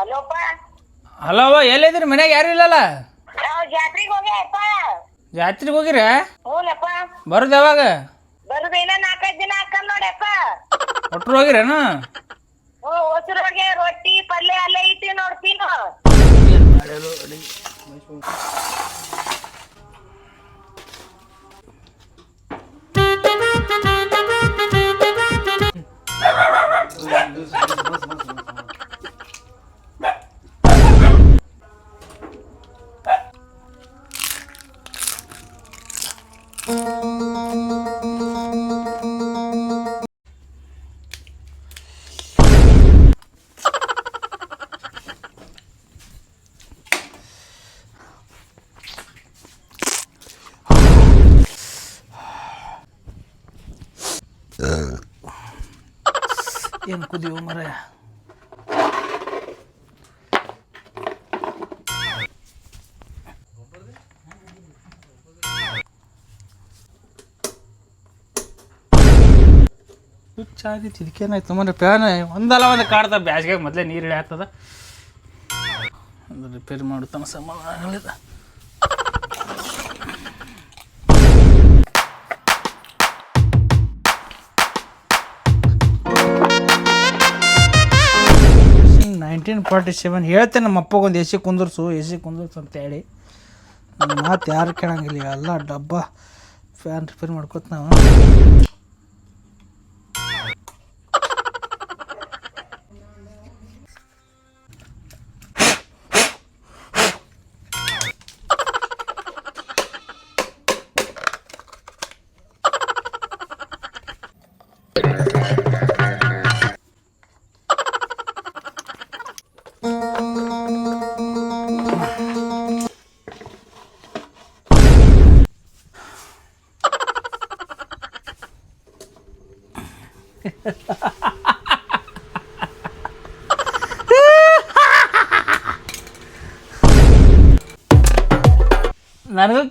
ಅಲ್ಲೋಪ್ಪ hello ಅವ್ವ ಎಲ್ಲಿದ್ರಿ ಮನ್ಯಾಗ ಯಾರು ಇಲ್ಲಲ್ಲ? ನಾವು ಜಾತ್ರೆಗೆ ಹೋಗ್ಯಪ್ಪ ಜಾತ್ರೆಗೆ ಹೋಗಿರ? ಹ್ಞೂನಪ್ಪ ಬರೋದು ಯಾವಾಗ? ಬರುದೇನ ನಾಲ್ಕೈದು ದಿನ ಹಾಕಲ್ ನೋಡಪ್ಪ ಒಟ್ರು ಹೋಗಿರೇನು ಹ್ಞೂ ಹೊಸರೋಗೆ ರೊಟ್ಟಿ ಪಲ್ಯ ಅಲ್ಲೇ ಇಟ್ಟಿ ನೋಡ್ತೀನು ಏನು ಚಾದಿ ತಿದ್ಕೇನಾಯ್ತು ತುಂಬಾ ಪ್ಯಾನ್ ಒಂದಲ್ಲ ಒಂದು ಕಾಡ್ದ ಬ್ಯಾಸ್ಗೆ ಮೊದಲೇ ನೀರು ಇಳಿಯಾಗ್ತದ ಅದು ರಿಪೇರಿ ಮಾಡುತ್ತಾನ ಸಮಾಧಾನ ಆಗಲಿಲ್ಲ. ನೈನ್ಟೀನ್ ಫಾರ್ಟಿ ಸೆವೆನ್ ಹೇಳ್ತೇನೆ ನಮ್ಮ ಅಪ್ಪಗೊಂದು ಎ ಸಿ ಕುಂದರ್ಸು ಎ ಸಿ ಕುಂದರ್ಸು ಅಂತ ಹೇಳಿ. ಮಾತು ಯಾರು ಕೇಳಂಗಿಲ್ಲ, ಎಲ್ಲ ಡಬ್ಬ. ಫ್ಯಾನ್ ರಿಪೇರ್ ಮಾಡ್ಕೊತ ನಾವು.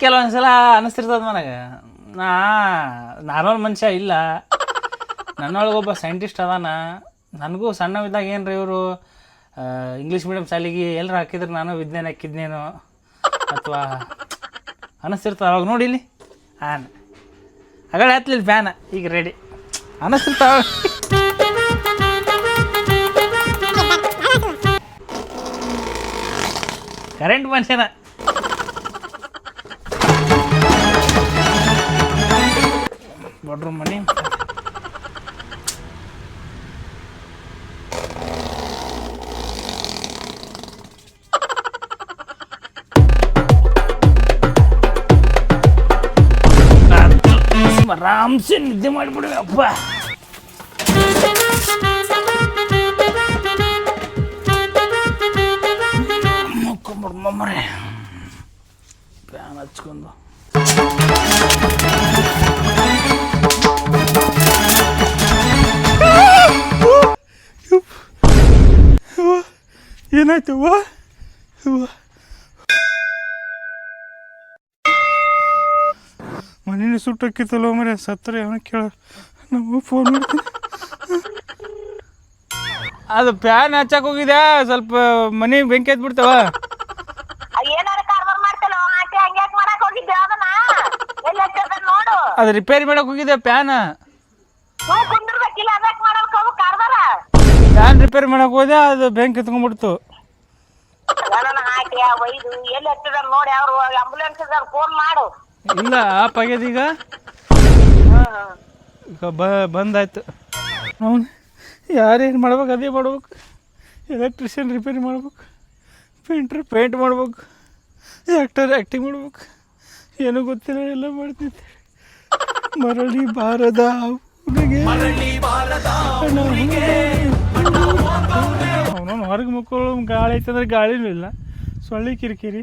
ನನಗೂ ಕೆಲವೊಂದು ಸಲ ಅನಿಸ್ತಿರ್ತದ ನನಗೆ. ನಾ, ನಾರ್ಮಲ್ ಮನುಷ್ಯ ಇಲ್ಲ. ನನ್ನೊಳಗೊಬ್ಬ ಸೈಂಟಿಸ್ಟ್ ಅದಾನ. ನನಗೂ ಸಣ್ಣವಿದ್ದಾಗ ಏನ್ರಿ ಇವರು ಇಂಗ್ಲೀಷ್ ಮೀಡಿಯಂ ಶಾಲೆಗೆ ಎಲ್ಲರೂ ಹಾಕಿದ್ರು ನಾನು ವಿಜ್ಞಾನ ಹಾಕಿದ್ನೇನೋ ಅಥವಾ ಅನಿಸ್ತಿರ್ತದ. ಅವಾಗ ನೋಡಿ ಇಲ್ಲಿ. ಹಾಂ ಅಗಳ ಹತ್ಲಿಲ್ಲ ಫ್ಯಾನ ಈಗ ರೆಡಿ ಅನಿಸ್ತಿರ್ತಾವ. ಕರೆಂಟ್ ಮನುಷ್ಯನ. பெட்ரூம் பண்ணி. ராம்சன் இது போடுவேன். அப்பா. ಏನಾಯ್ತು? ಅವ್ವ ಅವ್ವ ಮನೇಲಿ ಸುಟ್ಟಕ್ಕಿತ್ತಲ್ಲ ಮರೆ ಸತ್ತರೆ ಅವನ ಕೇಳ. ನಾವು ಫೋನ್ ಮಾಡ್ತೀನಿ. ಅದು ಫ್ಯಾನ್ ಹಚ್ಚಕ್ ಹೋಗಿದೆ ಸ್ವಲ್ಪ ಮನೆ ಬೆಂಕಿ ಎದ್ಬಿಡ್ತಾವ ಏನಾರ ಕಾರ್ಬಾರ್ ಮಾಡ್ತಲ್ಲ ಆಂಟಿ ಹಂಗ್ಯಾಕ್ ಮಾಡಕ್ ಹೋಗಿದ್ದೆ ಅದನ್ನ? ಎಲ್ಲಿ ಹಚ್ಚದ ನೋಡು. ಅದು ರಿಪೇರಿ ಮಾಡಕ್ ಹೋಗಿದೆ ಫ್ಯಾನ್ ಕುಂದಿರ್ಬೇಕಿಲ್ಲ ಅದಕ್ಕೆ ಮಾಡಕ್ ಹೋಗು ಕಾರ್ಬಾರ ಫ್ಯಾನ್ ರಿಪೇರಿ ಮಾಡಕ್ ಹೋದೆ ಅದು ಬೆಂಕಿ ಎತ್ಕೊಂಡ್ಬಿಡ್ತು. ನನ್ನ ಹಾಕಿ ಒಯ್ದು ಎಲ್ಲಿ ನೋಡಿ ಅವ್ರು ಆಂಬುಲೆನ್ಸ್ ಇದ್ದಾರೆ ಫೋನ್ ಮಾಡು. ಇಲ್ಲ ಆಪ್ ಆಗ್ಯದ ಈಗ? ಈಗ ಬ ಬಂದಾಯ್ತು. ಅವನು ಯಾರೇನು ಮಾಡ್ಬೇಕು ಅದೇ ಮಾಡ್ಬೇಕು. ಎಲೆಕ್ಟ್ರಿಷಿಯನ್ ರಿಪೇರಿ ಮಾಡ್ಬೇಕು. ಪೇಂಟ್ರ್ ಪೇಂಟ್ ಮಾಡ್ಬೇಕು. ಆ್ಯಕ್ಟರ್ ಆ್ಯಕ್ಟಿಂಗ್ ಮಾಡ್ಬೇಕು. ಏನೂ ಗೊತ್ತಿಲ್ಲ ಎಲ್ಲ ಮಾಡ್ತಿದ್ದೆ. ಮರಳಿ ಬಾರದ ಹುಡುಗೆ. ಅವನವನು ಹೊರಗೆ ಮಕ್ಕಳು ಗಾಳಿ ಐತಂದ್ರೆ ಗಾಳಿನೂ ಇಲ್ಲ ಸೊಳ್ಳೆ ಕಿರಿಕಿರಿ.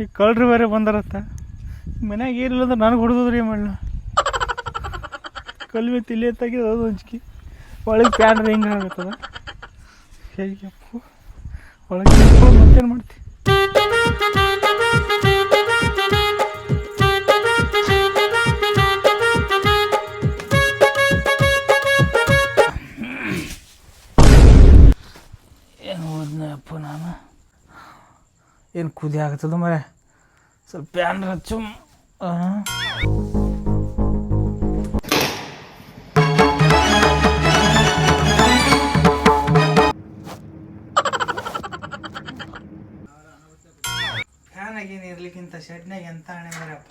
ಈಗ ಕಳ್ಳರು ಬೇರೆ ಬಂದಾರತ್ತ. ಮನ್ಯಾಗ ಏನಿಲ್ಲ ಅಂದ್ರೆ ನನಗೆ ಹೊಡೆದ್ರಿ ಏನು ಕಲ್ಲು ಕಲ್ವಿ ತಿಲ್ಲಿ ಎತ್ತಾಗಿದೆ ಅದು ಹಂಚ್ಕಿ ಒಳಗೆ ಪ್ಯಾನ್ ಹಿಂಗೆ ಆಗತ್ತದ ಹೇಗೆ ಒಳಗೆ ಮತ್ತೇನು ಮಾಡ್ತಿ? ಏನು ಕುದಿ ಆಗ್ತದ ಮರೆ ಸ್ವಲ್ಪ ಪ್ಯಾನ್ ಹಚ್ಚು. ಆ. ಫ್ಯಾನ್ ಆಗೇನು ಇರ್ಲಿಕ್ಕಿಂತ ಶೆಡ್ನಾಗ ಎಂತ ಹಣೆ Marappa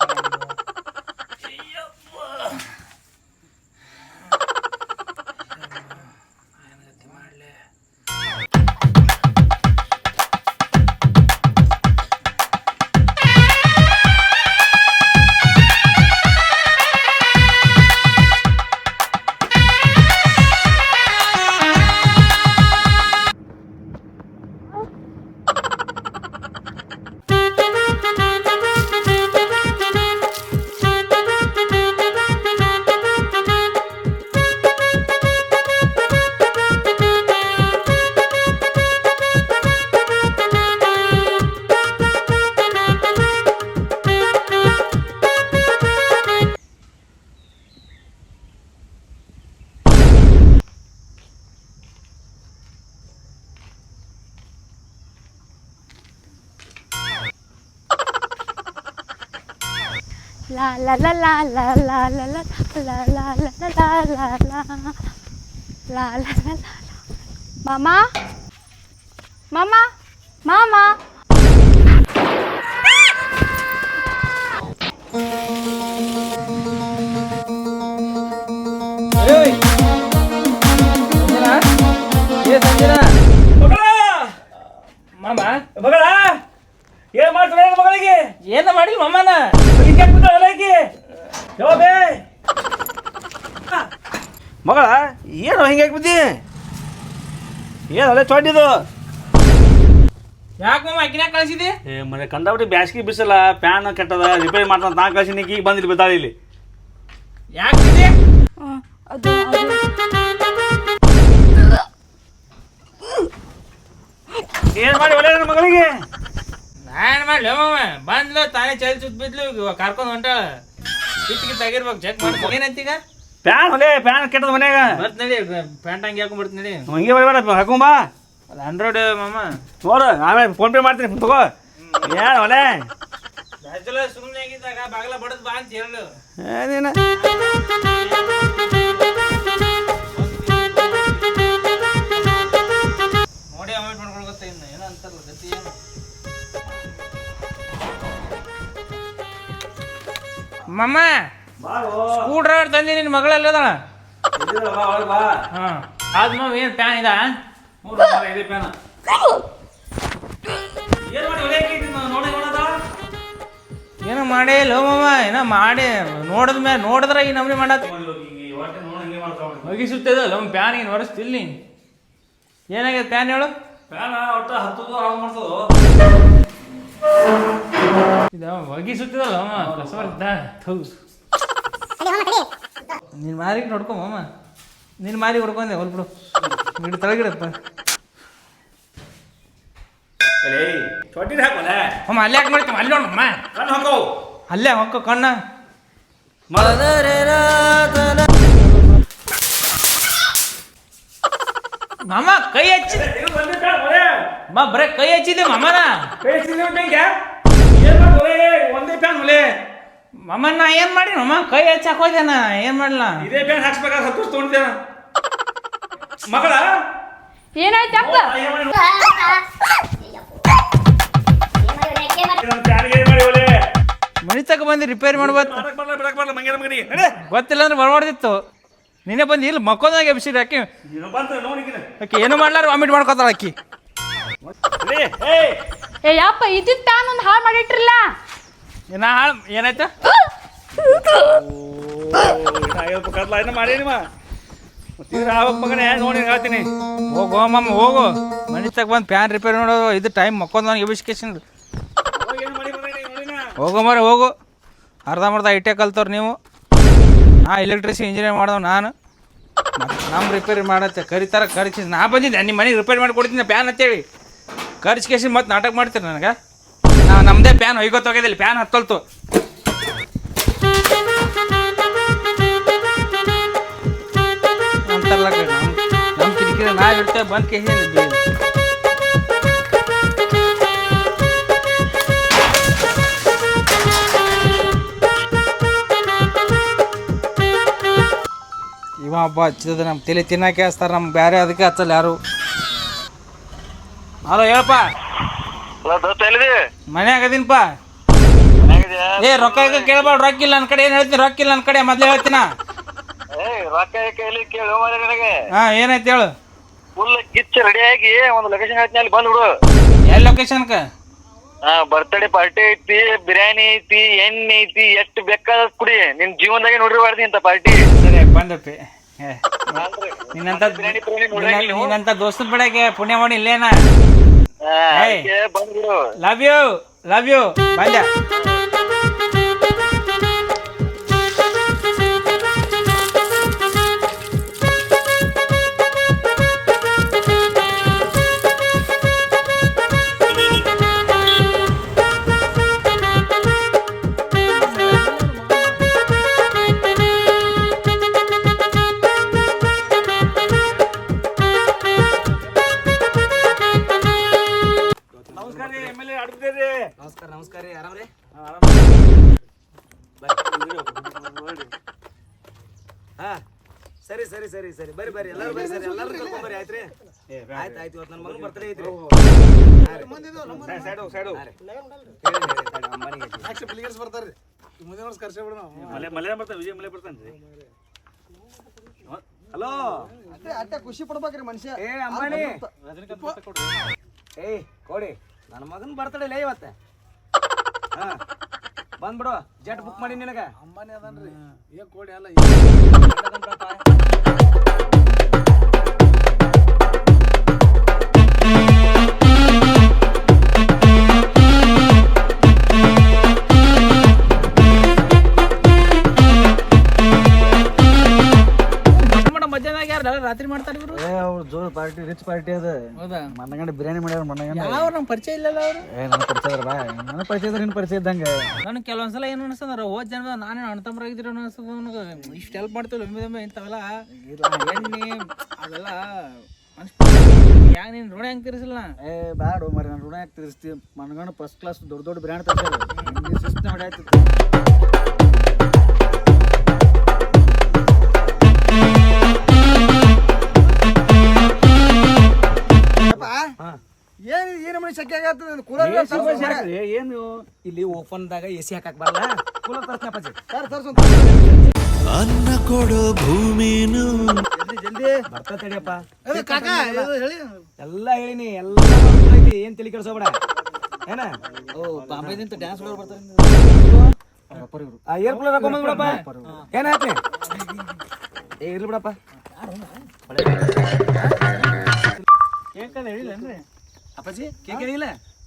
La la la la la la la la la la la la la la la la la la Mama? Mama? Mama? ಏನು ಅಲ್ಲೇ ಚೊಡ್ಡಿದು ಯಾಕೆ ಮಾಮ ಕಳಿಸಿದಿ? ಏ ಮನೆ ಕಂಡಬಿಟ್ಟು ಬ್ಯಾಸ್ಗಿ ಬಿಸಲ ಪ್ಯಾನ್ ಕೆಟ್ಟದ ರಿಪೇರಿ ಮಾಡ್ತಾನೆ ನಾ ಕಳ್ಸಿನಿ ಈಗ ಬಂದಿಲ್ಲ ಬಿದ್ದಾಳೆ ಇಲ್ಲಿ. ಯಾಕೆ ಅದು ಏನು ಮಾಡಿ ಒಳ್ಳೆ ಮಗಳಿಗೆ? ನಾನು ಮಾಡ್ಲಿ ಬಂದ್ಲು ತಾನೇ ಚಲ್ ಸುತ್ತ ಬಿದ್ಲು ಈಗ ಕರ್ಕೊಂಡ್ ಹೊಂಟಾಳ. ಕಿತ್ತಿಗೆ ತೆಗಿರ್ಬೇಕು ಚೆಕ್ ಮಾಡ್ಕೊ ಏನಂತೀಗ ಪ್ಯಾನ್ ಹೊಲೆ ಪ್ಯಾನ್ ಕೆಟ್ಟದ ಮನ್ಯಾಗ. ಬರ್ತ ನಡಿ ಪ್ಯಾಂಟ್ ಹಂಗೆ ಹಾಕೊಂಡ್ ಬರ್ತ ನಡಿ ಹಂಗೆ ಬರಬೇಡ ಹಾಕೊಂಬ. ಅದು ಆಂಡ್ರಾಯ್ಡ್ ಮಾಮ. ನೋಡು ಆಮೇಲೆ ಫೋನ್ ಪೇ ಮಾಡ್ತೀನಿ ತಗೋ. ಏನ್ ಹೊಲೆ ಸುಮ್ಮನೆ ಆಗಿದ್ದಾಗ ಬಾಗಲ ಬಡದ್ ಬಾ ಅಂತ ಹೇಳು. ಏನೇನು ನೋಡಿ ಅವಾಯ್ಡ್ ಮಾಡ್ಕೊಳ್ಕೊತ ಇನ್ನು ಏನೋ ಅಂತಾರಲ್ಲ ಗತಿ ಏನು? ಸ್ಕ್ರೂ ಡ್ರೈವರ್ ತಂದಿ ನಿನ್ನ ಮಗಳಲ್ಲದಳ ಬಾ. ಹಾಂ. ಆದ್ ಮಾವ ಏನು ಪ್ಯಾನ್ ಇದ? ಇದೆ ಪ್ಯಾನ್. ಏನು ಮಾಡಿ ಹೊಲೆ ನೋಡಿ ನೋಡದ ಏನೋ ಮಾಡೇ ಲೋ ಮಾಮ ಏನೋ ಮಾಡಿ. ನೋಡಿದ ಮೇಲೆ ನೋಡಿದ್ರೆ ಈ ನಮ್ನಿ ಮಾಡತ್ ಮುಗಿಸುತ್ತದಲ್ಲ ಅವ್ನು ಪ್ಯಾನ್ ಏನು ಒರೆಸ್ತಿಲ್ಲ ನೀ ಏನಾಗ್ಯದ ಪ್ಯಾನ್ ಹೇಳು? ಪ್ಯಾನ್ ಒಟ್ಟು ಹತ್ತದು ಹಾಳು ಮಾಡ್ತದೋ ಇದು ಒಗಿಸುತ್ತದಲ್ಲ ಅಮ್ಮ ಕಸ ಬರ್ತಿದ್ದ ಥೂ. ನಿನ್ನ ಮಾರಿಗೆ ನೋಡ್ಕೊಂಬಮ್ಮ ನಿನ್ನ ಮಾರಿ ಹೊಡ್ಕೊಂಡೆ ಹೊಲ್ ಬಿಡು. ಬಿಡು ತಳಗಿಡಪ್ಪ. ಅಮ್ಮ ಅಲ್ಲೇ ಯಾಕೆ ಮಾಡ್ತೀವಿ ಅಲ್ಲೇ ನೋಡಮ್ಮ ಅಲ್ಲೇ ಹೊಕ್ಕ ಕಣ್ಣ. ಮಾಮ ಕೈ ಹಚ್ಚಿದೆ. ಮಾ ಬರೇ ಕೈ ಹಚ್ಚಿದೆ ಮಾಮನ. ಕೈ ಹಚ್ಚಿದೆ ಒಂದೇ ಫ್ಯಾನ್ ಒಲೆ ಮಮ್ಮ ನಾ ಏನ್ ಮಾಡಿ ಮಮ್ಮ ಕೈ ಹಚ್ಚಕ್ ಹೋದೆ ನಾ ಏನ್ ಮಾಡ್ಲ? ಇದೇ ಬೇಡ ಹಾಕ್ಸ್ಬೇಕಾದ್ರೆ ಹತ್ತು ವರ್ಷ ತೊಗೊಂಡಿದ್ದೆ ಮಗಳ? ಏನಾಯ್ತು ಅಪ್ಪ ಮನಿ ಬಂದು ರಿಪೇರಿ ಮಾಡ್ಬೋದು ಗೊತ್ತಿಲ್ಲ ಅಂದ್ರೆ ಬರಬಾರ್ದಿತ್ತು. ನಿನ್ನೆ ಬಂದು ಇಲ್ಲಿ ಮಕ್ಕೋದಾಗ ಎಬ್ಸಿರಿ ಅಕ್ಕಿ. ಅಕ್ಕಿ ಏನು ಮಾಡ್ಲಾರ ವಾಮಿಟ್ ಮಾಡ್ಕೋತಾಳ ಅಕ್ಕಿ. ಏಯ್ ಯಪ್ಪ ಇದ್ದಿದ್ದು ಹಾಳು ಮಾಡಿಟ್ರಲ್ಲ ಏನ ಹಾಳ್ ಏನಾಯ್ತು? ಏನಾಗಿರ್ಬೇಕು ಕತ್ಲ? ಏನು ಮಾಡಿ ನಿಮ್ಮ ಆವಾಗ ಮಗನೇ ನೋಡಿ ಹೇಳ್ತೀನಿ. ಹೋಗು ಮಮ್ಮ ಹೋಗು. ಮನಿ ತಗ ಬಂದು ಪ್ಯಾನ್ ರಿಪೇರಿ ನೋಡೋದು. ಇದು ಟೈಮ್ ಮಕ್ಕೊಂದ್ ಎಬ್ಸಿಕೇಶನ್ ಮಗನೇ ನೋಡಿನ ಹೋಗು ಮರ ಹೋಗು. ಅರ್ಧಮರ್ಧ ಐ ಐಟೆ ಕಲ್ತವ್ರು ನೀವು. ನಾ ಎಲೆಕ್ಟ್ರಿಸಿ ಇಂಜಿನಿಯರ್ ಮಾಡೋದು ನಾನು. ನಮ್ಮ ರಿಪೇರಿ ಮಾಡತ್ತೆ. ಕರಿತಾರ ಕರ್ಸಿ ನಾ ಬಂದಿದ್ದೆ. ನಿಮ್ಮ ಮನೆಗೆ ರಿಪೇರಿ ಮಾಡಿ ಕೊಡ್ತೀನಿ. ಪ್ಯಾನ್ ಅಂತೇಳಿ ಕರ್ಸ್ಕೇಸಿ ಮತ್ತೆ ನಾಟಕ ಮಾಡ್ತೀರಿ ನನಗೆ? ನಾವು ನಮ್ದೇ ಪ್ಯಾನ್ ಹೊಯ್ಗೋತೋಗಿದಿಲ್ಲ ಪ್ಯಾನ್ ಹತ್ತಲ್ತು ಕಿರಿಕಿರಿ ನಾ ಇರ್ತೇವೆ ಬಂದು ಕೇ ಇವ ಹಬ್ಬ ಹಚ್ಚಿದ ನಮ್ಮ ತಲೆ ತಿನ್ನಕ್ಕೆ ಹಚ್ತಾರೆ ನಮ್ಮ ಬ್ಯಾರೆ ಅದಕ್ಕೆ ಹಚ್ಚಲ್ಲ ಯಾರು. ಹಲೋ, ಹೇಳಪ್ಪ. ಮನ್ಯಾಗ ಅದೀನಪ್ಪ ಏ ರೊಕ್ಕ ಈಗ ಕೇಳ್ಬೇಡ ರೊಕ್ಕ ಇಲ್ಲ ನನ್ ಕಡೆ ಏನು ಹೇಳ್ತೀನಿ ರೊಕ್ಕ ಇಲ್ಲ ನನ್ ಕಡೆ ಮೊದ್ಲೇ ಹೇಳ್ತೀನ. ಹಾಂ ಏನೈತೆ ಹೇಳು. ಫುಲ್ ಕಿಚ್ಚ ರೆಡಿಯಾಗಿ ಒಂದು ಲೊಕೇಶನ್ ಹೇಳ್ತೀನಿ ಅಲ್ಲಿ ಬಂದ್ಬಿಡು ಎಲ್ಲಿ ಲೊಕೇಶನ್ಕ ಹಾ ಬರ್ತ್ಡೇ ಪಾರ್ಟಿ ಐತಿ ಬಿರಿಯಾನಿ ಐತಿ ಎಣ್ಣೆ ಐತಿ ಎಷ್ಟು ಬೇಕಾದ ಕುಡಿ. ನಿನ್ ಜೀವನದಾಗೆ ನೋಡಿರ್ಬಾರ್ದು ಅಂತ ಪಾರ್ಟಿ ಸರಿ ಬಂದಪ್ಪಿ ನಿನ್ನಂತ ಬಿರಿಯಾನಿ ಬಿರಿಯಾನಿ ನೋಡಂಗಿಲ್ಲ ನೀವು? ನಿನ್ನಂತ ದೋಸ್ತ ಬಿಡಕ್ಕೆ ಪುಣ್ಯ ಮಾಡಿ ಇಲ್ಲೇನ? ಲವ್ ಯು ಲವ್ ಯು ಬಂದೆ ಸರಿ ಸರಿ. ಬರ್ರಿ ಬರ್ರಿ. ಎಲ್ಲರೂ ಬರ್ರಿ ಸರಿ. ಎಲ್ಲರೂ ಕರ್ಕೊಂಡ್ ಬರ್ರಿ. ಆಯ್ತ್ರಿ? ಆಯ್ತು ಆಯ್ತು. ಇವತ್ತು ನನ್ನ ಮಗನ ಬರ್ತಡೇ ಐತ್ರಿ. ಸೈಡ್ ಸೈಡ್ ಮಲೆ ಮಲೆ ಬರ್ತಾನೆ ವಿಜಯ್ ಮಲೆ ಬರ್ತಾನೆ ಹಲೋ? ಅಟ್ಟೆ ಖುಷಿ ಪಡ್ಬೇಕ್ರಿ ಮನುಷ್ಯ. ಏ ಅಂಬಾನಿ. ಏಯ್ ಕೊಡಿ. ನನ್ನ ಮಗನ ಬರ್ತಡೇ ಲೇ ಇವತ್ತ. ಹಾ. ಬಂದ್ಬಿಡು. ಜೆಟ್ ಬುಕ್ ಮಾಡಿ ನಿನಗ. ಅಂಬಾನಿ ಅದನ್ರಿ. ಏ ಕೊಡಿ ಅಲ್ಲ ಪಾರ್ಟಿ ರಿಚ್ ಪಾರ್ಟಿ ಅದ. ಹೌದಾ? ಬಿರಿಯಾನಿ ಮಾಡ್ಯಾರ ಮನಗಂಡ ಯಾವ ನಮ್ ಪರಿಚಯ ಇಲ್ಲಲ್ಲ ಅವ್ರು? ಏ ನನ್ನ ಪರಿಚಯ ಅದ್ರ ಬಾ ನನ್ನ ಪರಿಚಯ ಇದ್ರೆ ನಿನ್ನ ಪರಿಚಯ ಇದ್ದಂಗೆ. ನನಗೆ ಕೆಲವೊಂದ್ಸಲ ಏನು ಅನಿಸ್ತಂದ್ರೆ ಓದ್ ಜನ ನಾನೇ ಅಣ್ಣ ತಮ್ಮರಾಗಿದ್ರು ಅನಿಸ್ತದ ನನಗೆ ಇಷ್ಟು ಹೆಲ್ಪ್ ಮಾಡ್ತೀವಿ ಒಮ್ಮೆ ಒಮ್ಮೆ ಇಂಥವೆಲ್ಲ. ಎಣ್ಣೆ ಅದೆಲ್ಲ ಯಾಕೆ ನೀನು ಋಣ ಹೆಂಗೆ ತಿರ್ಸಿಲ್ಲ? ಏ ಬ್ಯಾಡ ಮರಿ ನಾನು ಋಣ ಯಾಕೆ ತಿರ್ಸ್ತಿ. ಮನ್ಗಂಡ ಫಸ್ಟ್ ಕ್ಲಾಸ್ ದೊಡ್ಡ ದೊಡ್ಡ ಬ್ರ್ಯಾಂಡ್ ತರ್ತಾರೆ ಶಿಸ್ತು ಶಕ್ಯ ಕೂಲರ್ ಏನು? ಇಲ್ಲಿ ಓಪನ್ದಾಗ ಎ ಸಿ ಹಾಕಕ್ ಬರಲ್ಲ ಕೂಲರ್ ತರ್ತೀನಿ ಅಪ್ಪಾಜಿ ಸರ್ ತರ್ಸು ಅನ್ನ ಕೊಡೋ ಭೂಮಿನು. ಜಲ್ದಿ ಜಲ್ದಿ. ಬರ್ತಾ ತಡಿಯಪ್ಪ. ಎಲ್ಲ. ಹೇಳಿನಿ ಎಲ್ಲ ಐತಿ ಏನ್ ತಲೆ ಕೆಡ್ಸೋಬೇಡ ಏನ? ಓ ಬಾಂಬೆದಿಂದ ಡ್ಯಾನ್ಸ್ ಮಾಡೋರು ಬರ್ತಾರೆ. ಆ ಏರ್ ಕೂಲರ್ ಹಾಕೊಂಡ್ ಬಿಡಪ್ಪ ಏನಾಯ್ತು ಏ ಇರ್ಲಿ ಬಿಡಪ್ಪ. ಹೇಳಿಲ್ಲ ಅಪ್ಪಾಜಿ ಕೇಕ್ ಹೇಳಿಲ್ಲ?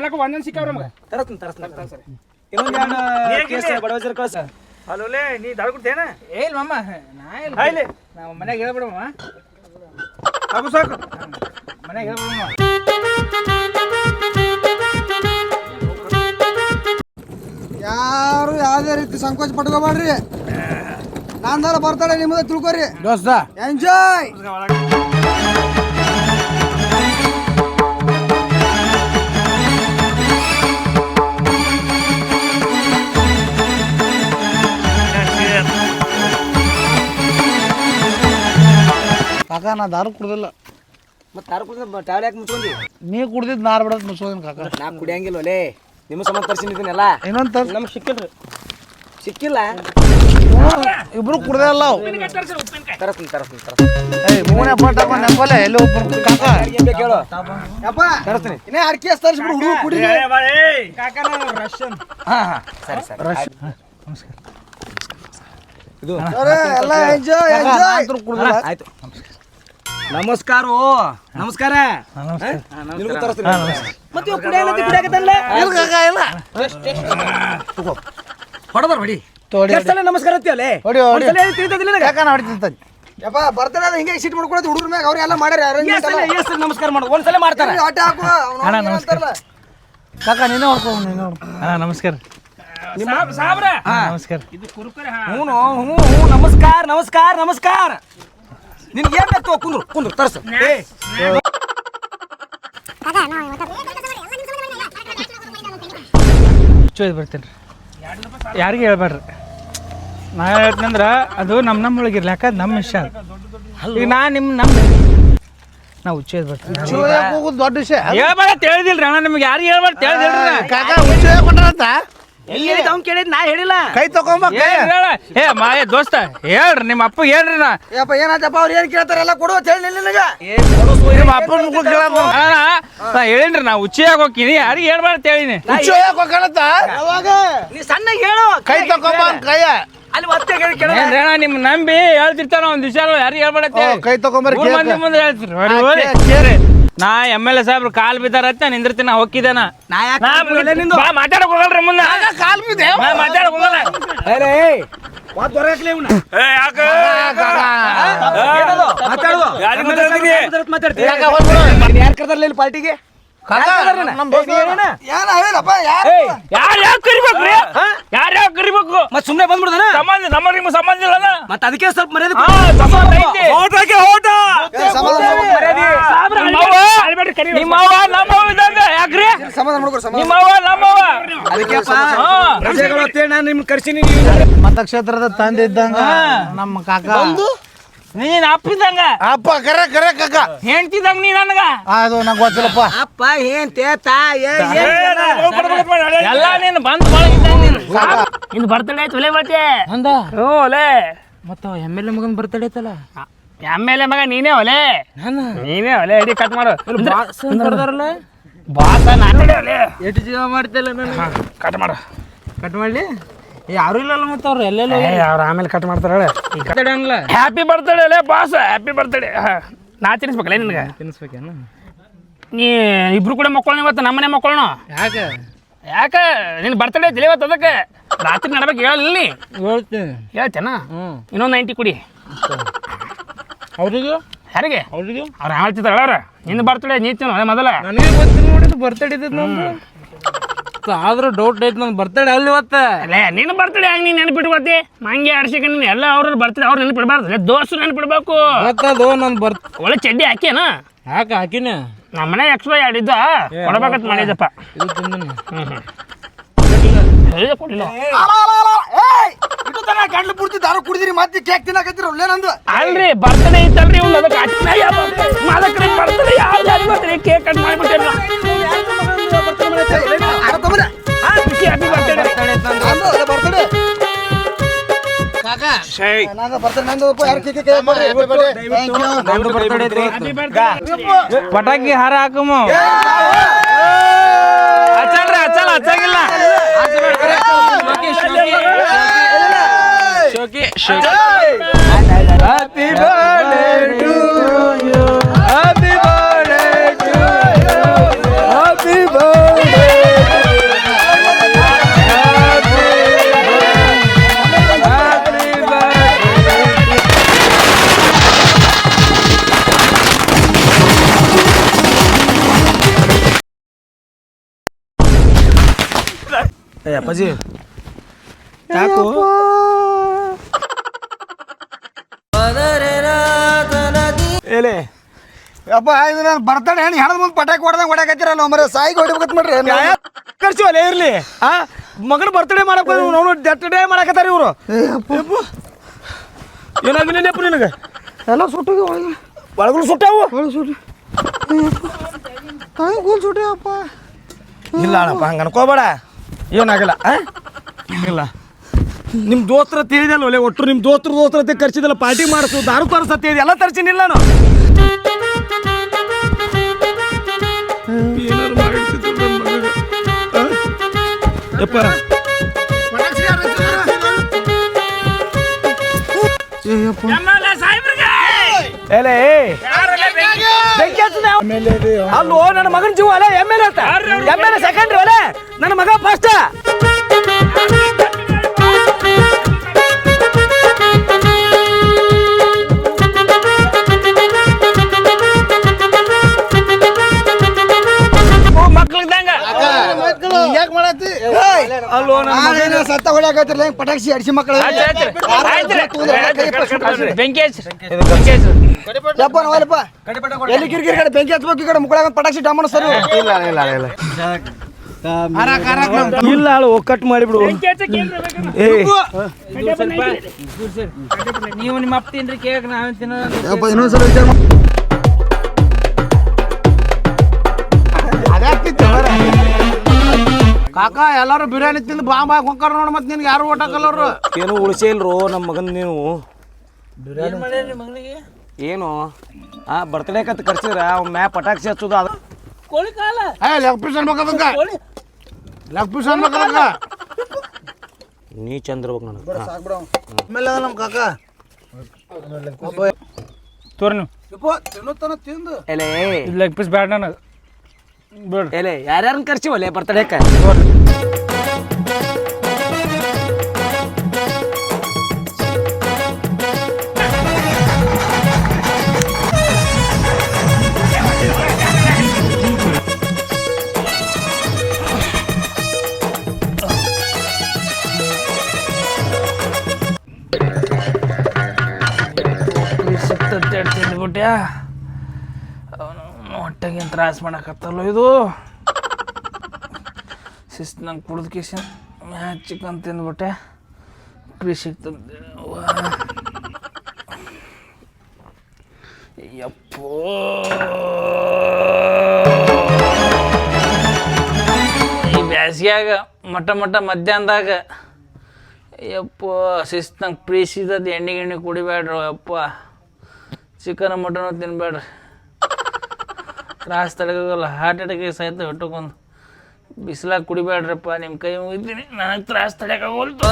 ಎಲ್ಲಕ್ಕೂ ಒಂದೊಂದು ಸಿಕ್ಕವ್ರ ನಮ್ಗೆ. ತರತ್ನ ತರಸ್ತೀನಿ ಇನ್ನೊಂದು ಎರಡು ಕೇಸ್ ಬಡವಜರ್ ಕಳ್ಸ ಅಲ್ಲೋಲೆ ನೀ ಏ ಇಲ್ಲ ಮಮ್ಮ ನಾ ಇಲ್ಲ ಹಾಯ್ಲಿ ನಾವು ಮನ್ಯಾಗ ಹೇಳ್ಬಿಡಮ್ಮ ಸಾಕು ಸಾಕು. ಮನ್ಯಾಗ ಹೇಳ್ಬಿಡಮ್ಮ ಯಾರು ಯಾವುದೇ ರೀತಿ ಸಂಕೋಚ ಪಟ್ಕೋಬೇಡ್ರಿ? ನಾನ್ ಬರ್ತಾಳೆ ನಿಮ್ಮದ ತಿಳ್ಕೊರಿ. ದೋಸ್ತ. ಎಂಜಾಯ್ ಕಾಕ ನಾ ದಾರು ಕುಡ್ದಿಲ್ಲ. ಮತ್ತೆ ತಾರು ಕುಡಿದ ಟ್ಯಾಬ್ಲೆಟ್ ಯಾಕೆ ಮುಚ್ಕೊಂಡಿ ನೀ ಕುಡ್ದಿದ್ದು ನಾರ್ ಬಿಡೋದು ಮುಸ್ಕೋದಿನ ಕಾಕ. ನಾ ಕುಡಿಯಂಗಿಲ್ಲ ಒಲೆ ನಿಮ್ಮ ಸಂಬಂಧ ತರ್ಸಿನಿದ್ದೀನಲ್ಲ ಇನ್ನೊಂದು ತರ್ಸ್. ನಮ್ಗೆ ಸಿಕ್ಕಿಲ್ರಿ. ಸಿಕ್ಕಿಲ್ಲ? ಇಬ್ರು ಕುಡ್ದೆ ಅಲ್ಲ ಅವು. ತರಸ್ತೀನಿ ತರಸ್ತೀನಿ ತರಸ್ತೀನಿ. ಏಯ್ ಮೂನೆ ಎಲ್ಲೋ ಹಾಕೊಂಡ್ ನೆಂಬಲ್ಲ ಎಲ್ಲಿ ಒಬ್ಬರು ಕಾಕ? ಏನ್ ಬೇಕು ಹೇಳು? ಯಪ್ಪ ತರಸ್ತೀನಿ. ಇನ್ನೇ ಅರ್ಕೆ ತರಿಸ್ಬಿಡು ಹುಡುಗ ಕುಡಿ ರಷ್ಯನ್. ಹಾ ಹಾ. ಸರಿ ಸರಿ. ಇದು ಎಲ್ಲ ಎಂಜಾಯ್ ಎಂಜಾಯ್ ಆಯ್ತು. ನಮಸ್ಕಾರ ನಮಸ್ಕಾರ. ನಿನಗೂ ತರಿಸ್ತೀನಿ. ಮತ್ತೆ ಇವ ಹೊಡಿ. ಎಷ್ಟ್ ಸಲ ನಮಸ್ಕಾರ ಅಂತೀವಲ್ಲೇ ಹೊಡಿ, ಹೊಡಿ. ಒಂದ್ಸಲ ಹೇಳಿ ತಿಳಿತದಿಲ್ಲ ನಿನಗೆ? ಯಾಕನ ಹೊಡಿತಿಂತ ಯಪ್ಪ ಬರ್ತಡೇ ಅದ ಹಿಂಗೆ ಸಿಟ್ ಮಾಡ್ಕೊಳತ್ ಹುಡುಗ್ರ ಮ್ಯಾಗ ಅವ್ರೆಲ್ಲ ಮಾಡ್ಯಾರ ಎಷ್ಟ್ ಸಲ ಎಷ್ಟ್ ಸಲ ನಮಸ್ಕಾರ ಮಾಡು. ಒಂದ್ಸಲ ಮಾಡ್ತಾರ. ಹೊಟ್ಟೆ ಹಾಕು ಅವ್ನು ಅಣ್ಣ, ಅವ್ನು ನಮಸ್ಕಾರ. ಅಂತಾರಲ್ಲ. ಕಾಕ ನೀನೇ ಹೊಡ್ಕೊ ನೀನು ಅಣ್ಣ ನಮಸ್ಕಾರ. ನಮಸ್ಕಾರ. ಹ್ಞೂ ಹ್ಞೂ ಹ್ಞೂ ನಮಸ್ಕಾರ ನಮಸ್ಕಾರ ನಮಸ್ಕಾರ. ನಿನ್ಗೆ ಏನ್ ಬೇಕು ಕುಂದ್ರು ಕುಂದ್ರು ತರ್ಸ. ಏ ಚೋಯ್ ಬರ್ತೀನಿ ರೀ. ಯಾರಿಗೆ ಹೇಳ್ಬೇಡ್ರಿ. ನಾ ಹೇಳ್ತೀನಂದ್ರ ಅದು ನಮ್ಮ ನಮ್ಮ ಒಳಗಿರ್ಲಿ ಯಾಕಂದ್ರೆ ನಮ್ಮ ವಿಷಯ. ಈಗ ನಾ ನಿಮ್ಮ ನಮ್ಮ ನಾ ಹುಚ್ಚೋದ್ ಬರ್ತೀನಿ ದೊಡ್ಡ ವಿಷಯ? ಹೇಳ್ಬೇಡ ತಿಳಿದಿಲ್ರಿ ಅಣ್ಣ ನಿಮ್ಗೆ ಯಾರಿಗೆ ಹೇಳ್ಬೇಡ ತಿಳಿದಿಲ್ರಿ ಕಾಕ ಹುಚ್ಚ ಅವ್ನ್ ಕೇಳಿದ್ ನಾ ಹೇಳಿಲ್ಲ. ಕೈ ತಗೊಂಬ ಏ ಮಾಯ ದೋಸ್ತ ಹೇಳ್ರಿ ನಿಮ್ಮ ಅಪ್ಪ ಹೇಳ್ರಿ ನಾ. ಯಪ್ಪ ಏನಾಯ್ತಪ್ಪ ಅವ್ರು ಏನ್ ಕೇಳ್ತಾರೆ ಎಲ್ಲ ಕೊಡು ಅಂತ ಹೇಳಿ ನಿನಗ. ನಿಮ್ಮ ಅಪ್ಪ ಮುಖ ಕೇಳಪ್ಪ ನಾ ಹೇಳಿನ್ರಿ ನಾ ಉಚ್ಚಿ ಹೋಗ್ತೀನಿ. ಯಾರಿಗೆ ಹೇಳ್ಬೇಡ ಹೇಳಿನಿ. ಹುಚ್ಚ ಹೋಗಣತ್ತ ಯಾವಾಗ? ನೀ ಸಣ್ಣ ಹೇಳು. ಕೈ ತಗೊಂಬ ಕೈಯ. ಅಲ್ಲಿ ಮತ್ತೆ ಕೇಳಿ ಕೇಳ ಏನ್ರಿ ಅಣ್ಣ ನಿಮ್ ನಂಬಿ ಹೇಳ್ತಿರ್ತಾನ ಒಂದ್ ವಿಷಯ ಯಾರಿಗೆ ಹೇಳ್ಬೇಡ. ಕೈ ತಗೊಂಬರ್ ಮುಂದೆ ಹೇಳ್ತೀರಿ. ನಾ ಎಂ ಎಲ್ ಎ ಸಾಹೇಬ್ರು ಕಾಲ್ ಬಿದ್ದಾರತ್ತ ನಿಂದಿರ್ತೀನಿ ನಾ ಹೋಗಿದ್ದೇನ ನಾ ಯಾಕೆ ನಿಂದು ಮಾತಾಡಕ್ ಹೋಗಲ್ರಿ ಮುಂದೆ ಕಾಲ್ ಬಿದ್ದೆ ನಾ ಮಾತಾಡಕ್ ಹೋಗಲ್ಲ ಅರೇ ಮಾತು ಹೊರಗಾಕ್ಲಿ ಇವ್ನ ಏ, ಯಾಕ? ಏನದು? ಮಾತಾಡು ಯಾರಿಗ್ ಮಾತಾಡ್ತೀನಿ? ಮಾತಾಡ್ತೀನಿ ಯಾಕ ಹೋಗ್ಬಿಡು. ಯಾರು ಕರ್ದಾರ್ಲಿ ಇಲ್ಲಿ ಪಾರ್ಟಿಗೆ ಮತ್ ಸುಮ್ನೆ ಬಂದ್ಬಿಡ್ದಾನ? ಸಂಬಂಧ ನಮ್ಮ ನಿಮ್ಗೆ ಸಂಬಂಧ ಇಲ್ಲ ಮತ್ ಅದಕ್ಕೆ ಸ್ವಲ್ಪ ಮರ್ಯಾದೆ ಇದ್ದಂಗ ಯಾಕ್ರಿ ಅಂತೇಳಿ ನಾನು ನಿಮ್ಗೆ ಕರ್ಸಿನಿ ಮತಕ್ಷೇತ್ರದ ತಂದೆ ಇದ್ದಂಗ ನಮ್ಮ ಕಾಕ. ನೀನ್ ಅಪ್ಪಿದಂಗ ಅಪ್ಪ ಕರೆ ಕರೆ ಕಕ್ಕ ಹೆಂಡ್ತಿದಂಗ ನೀ ನನಗ? ಅದು ನಂಗೆ ಗೊತ್ತಿಲ್ಲಪ್ಪ. ಅಪ್ಪ ಏನ್ ತೇತಾ? ಎಲ್ಲ ನೀನು ಬಂದ್ ಬಾಳ ಇದ್ದಂಗ ನೀನು ಇನ್ನು ಬರ್ತಡೇ ಆಯ್ತು ಒಲೆ ಅಂದ ಹ್ಞೂ ಒಲೆ. ಮತ್ತ ಎಂ ಎಲ್ ಎ ಮಗನ್ ಬರ್ತಡೇ ಐತಲ್ಲ? ಎಂ ಎಲ್ ಎ ಮಗ ನೀನೇ ಒಲೆ. ನೀನೇ ಒಲೆ ಹಿಡಿ ಕಟ್ ಮಾಡು. ಬರ್ತಾರಲ್ಲ ಬಾಸ ನಾನೇ ಒಲೆ. ಎಷ್ಟು ಜೀವ ಮಾಡ್ತಿಲ್ಲ ನಾನು ಕಟ್ ಮಾಡು. ಕಟ್ ಮಾಡ್ಲಿ? ಯಾರು ಇಲ್ಲಲ್ಲ ಮತ್ತೆ ಅವ್ರು ಎಲ್ಲೆಲ್ಲ ಅವ್ರು ಆಮೇಲೆ ಕಟ್ ಮಾಡ್ತಾರ ಹ್ಯಾಪಿ ಬರ್ತಡೇ ಅಲ್ಲೇ ಬಾಸ್ ಹ್ಯಾಪಿ ಬರ್ತಡೇ ನಾ ತಿನ್ಸ್ಬೇಕಲ್ಲ ನಿನಗೆ? ತಿನ್ಸ್ಬೇಕೇನು? ನೀ ಇಬ್ರು ಕೂಡ ಮಕ್ಕಳು ಇವತ್ತು ನಮ್ಮನೆ ಮಕ್ಕಳನು ಯಾಕೆ? ಯಾಕೆ? ನಿನ್ನ ಬರ್ತಡೇ ಐತಿ ಇವತ್ತು ಅದಕ್ಕೆ. ರಾತ್ರಿ ನಡ್ಬೇಕು ಹೇಳಲ್ಲ ನೀ? ಹೇಳ್ತೀನಿ? ಹೇಳ್ತೇನ ಇನ್ನೊಂದು ನೈಂಟಿ ಕುಡಿ. ಅವ್ರಿಗೂ? ಯಾರಿಗೆ? ಅವ್ರಿಗೂ? ಅವ್ರು ಹೇಳ್ತಿದ್ದಾರೆ ನಿನ್ನ ಬರ್ತಡೇ ನೀತಿನ ಅದೇ ಮೊದಲ. ನನಗೆ ಗೊತ್ತಿಲ್ಲ ನೋಡಿದ್ದು ಬರ್ತಡೇ ಇದ್ದದ್ದು ಆದ್ರೂ ಡೌಟ್ ಐತೆ ನಂಗೆ ಬರ್ತಾಳೆ ಅಲ್ಲಿ ಇವತ್ತು. ಅಲ್ಲೇ ನಿನ್ನ ಬರ್ತಡೇ ಹಂಗೆ ನೀನು ನೆನಪಿಟ್ಕೋತಿ ಮಂಗೆ ಆಡ್ಸಿಕ ನೀನು ಎಲ್ಲ ಅವ್ರ ಬರ್ತಡೇ ಅವ್ರು ನೆನಪಿಡ್ಬಾರ್ದು. ದೋಸ್ತು ನೆನಪಿಡ್ಬೇಕು. ಗೊತ್ತದು ನನ್ ಬರ್ತ ಒಳ್ಳೆ ಚಡ್ಡಿ ಹಾಕ್ಯನ? ಯಾಕೆ ಹಾಕಿನ? ನಮ್ಮನೆ ಎಕ್ಸ್ಟ್ರಾ ಎರಡಿದ್ದ ಕೊಡ್ಬೇಕಂತ ಮಾಡಿದಪ್ಪ ಇದು ತಿಂದನ. ಹ್ಞೂ ಹ್ಞೂ ಕೊಡಲಿಲ್ಲ. ಪೂರ್ತಿ ದಾರು ಕುಡಿದಿರಿ ಮತ್ತೆ ಕೇಕ್ ತಿನ್ನಕತ್ತಿರ ಒಳ್ಳೆ ನಂದು. ಅಲ್ರಿ ಬರ್ತಡೇ ಇತ್ತಲ್ರಿ ಅದಕ್ಕೆ ನಂದು ಬರ್ತಡೇ ನಂದು ಯಾರು ಕೇಕ್ ಕೇಕ್ ಮಾಡ್ರಿ ಥ್ಯಾಂಕ್ ಯು ಪಟಾಕಿ ಹಾರ ಹಾಕಮ್ಮ ಹಚ್ಚಲ್ರಿ ಹಚ್ಚಲ್ಲ ಹಚ್ಚಂಗಿಲ್ಲ. ಶೋಕಿ ಶೋಕಿ. ಹ್ಯಾಪಿ ಬರ್ಡೇ ಏ ಅಪ್ಪಾಜಿ ಯಾಕೋ ಏಲೇ ಅಪ್ಪ ಇದು ನಾನು ಬರ್ತಡೇ ಹೆಣ್ಣು ಹೆಣದ ಮುಂದೆ ಪಟಾಕಿ ಹೊಡೆದಂಗೆ ಹೊಡ್ಯಾಕತ್ತೀರಲ್ಲ ಮರ ಸಾಯಿಗೆ ಹೊಡಿಬೇಕಂತ ಮಾಡ್ರಿ ಖರ್ಚು ಅಲ್ಲೇ ಇರ್ಲಿ. ಆ? ಮಗನ ಬರ್ತಡೇ ಮಾಡಕ್ ಹೋದ್ರು ನಾವು ಡೇ ಮಾಡಕತ್ತಾರ ಇವರು. ಏನಾಗಿಲ್ಲ ನೆಪ್ಪ ನಿನಗೆ? ಎಲ್ಲ ಸುಟ್ಟಿಗೆ ಒಳಗೆ. ಒಳಗಳು ಸುಟ್ಟಾವು? ಒಳಗೆ ಸುಟ್ಟಿ. ತಾಯಿ ಕೂಲ್ ಸುಟ್ಟಿ ಅಪ್ಪ. ಇಲ್ಲ ಅಣ್ಣಪ್ಪ ಹಂಗೆ ಅನ್ಕೋಬೇಡ. ಏನಾಗಲ್ಲ? ಇಲ್ಲ ನಿಮ್ಮ ದೋತ್ರ ತಿಳಿದಲ್ಲ ಒಳ್ಳೆ ಒಟ್ಟು ನಿಮ್ಮ ದೋಸ್ತ್ರ ದೋಸ್ತ್ರ ಕರ್ಸಿದಲ್ಲ ಖರ್ಚಿದಲ್ಲ ಪಾರ್ಟಿ ಮಾಡಿಸು ದಾರು ತರಿಸ ತಿಳಿದ ಎಲ್ಲ ತರ್ಸಿನಿಲ್ಲ ನಾನು? ಯಪ್ಪ. ಎಲ್ ಅಲ್ಲೋ ನನ್ನ ಮಗನ ಜೀವ ಅಲ್ಲ ಎಂ ಎಲ್ ಅಂತ. ಎಂ ಎಲ್ ಸೆಕೆಂಡ್ರಿ ಅಲ್ಲ ನನ್ನ ಮಗ ಫಸ್ಟ್ ಯಾಕೆ ಮಾಡತ್ತಿ? ಅಲ್ಲೋ ನನ್ನ ಸತ್ತ ಹೊಡ್ಯಾಕತ್ತಿರ್ಲ ಹೆಂಗ್ ಪಟಾಕ್ಷಿ ಅಡಿಸಿ ಮಕ್ಕಳು ಬೆಂಕಿ. ಯಪ್ಪ ನಾವಲ್ಲಪ್ಪ ಎಲ್ಲಿ ಕಿರಿಕಿರಿ ಕಡೆ ಬೆಂಕಿ ಹಚ್ಬೇಕು ಈ ಕಡೆ ಮುಕ್ಕಳಾಗ ಪಟಾಕ್ಷಿ ಡಮಣ ಸರ್ ಇಲ್ಲ ಇಲ್ಲ ಇಲ್ಲ. ಇಲ್ಲ ಅಳು ಕಟ್ ಮಾಡಿಬಿಡು. ಏ. ನೀವು ನಿಮ್ಮ ಅಪ್ಪ ತಿನ್ರಿ ಕೇಕ್ ನಾವೇನು ತಿನ್ನೋದು ಯಪ್ಪ ಇನ್ನೊಂದ್ಸಲ ವಿಚಾರ ಕಾಕ ಎಲ್ಲಾರು ಬಿರಿಯಾನಿ ತಿಂದು ಬಾಂಬ್ ಹಾಕೊಂಡ್ ಹೊಂಕಾರ ನೋಡ್ ಮತ್ತೆ ನಿನ್ಗೆ ಯಾರು ಓಟ್ ಹಾಕಲ್ಲ ಅವ್ರು? ಏನು ಉಳಿಸೇ ಇಲ್ರು ನಮ್ಮ ಮಗನ್ ನೀವು. ಏನು ಆ ಬರ್ತಡೇ ಕತ್ ಕರ್ಸಿದ್ರ ಅವ್ನ ಮ್ಯಾ ಪಟಾಕ್ಷಿ ಹಚ್ಚೋದು ಅದು. ಕೋಳಿ ಕಾಲ. ಏ ಲೆಗ್ ಪೀಸ್ ಅನ್ಬೇಕದಂಗ ಲೆಗ್ ಪೀಸ್ ಅನ್ಬೇಕದಂಗ ನೀ ಚಂದ್ರಬೇಕು ನನಗೆ. ಆಮೇಲೆ ಅದ ನಮ್ಮ ಕಾಕ. ತೋರಿ ನೀವು. ಯಪ್ಪ ತಿನ್ನುತ್ತಾನ ತಿಂದು. ಎಲೆ. ಲೆಗ್ ಪೀಸ್ ಬ್ಯಾಡ ನನಗೆ. ಬೇಡ. ಎಲೆ ಯಾರ್ಯಾರನ್ನ ಕರ್ಸಿವಲ್ಲ ಬರ್ತಡೇಕ ಸಿಕ್ತತ್ತೆ ತಿಂದ್ಬಿಟ್ಯಾ ಅವನು ಹೊಟ್ಟೆಗೆ ತ್ರಾಸ ಮಾಡಕತ್ತಲ್ಲೋ ಇದು? ಶಿಸ್ತು ನಂಗೆ ಕುಡ್ದು ಮ್ಯಾಚ್ ಚಿಕನ್ ತಿಂದ್ಬಿಟ್ಟೆ. ಫ್ರೀ ಸಿಕ್ತಂತೆ ಯಪ್ಪೋ. ಈ ಬ್ಯಾಸ್ಗ್ಯಾಗ ಮಟ ಮಟ ಮಧ್ಯಾಹ್ನದಾಗ, ಯಪ್ಪ ಶಿಸ್ತು ನಂಗೆ ಪ್ರೀಸಿದದ್ದು ಎಣ್ಣೆ ಗಿಣ್ಣೆ ಕುಡಿಬೇಡ್ರಿ ಯಪ್ಪ. ಚಿಕನ್ ಮಟನು ತಿನ್ಬೇಡ್ರಿ. ತ್ರಾಸ ತಡೆಗಲ್ಲ ಹಾರ್ಟ್ ಅಟ್ಯಾಕ್ ಸಹಿತ ಹೊಟ್ಟಕೊಂದು ಬಿಸಿಲಾಗಿ ಕುಡಿಬೇಡ್ರಪ್ಪ ನಿಮ್ಮ ಕೈ ಮುಗಿತೀನಿ. ನನಗೆ ತ್ರಾಸ ತಡೆಯೋಕ್ಕಾಗೋಲ್ತು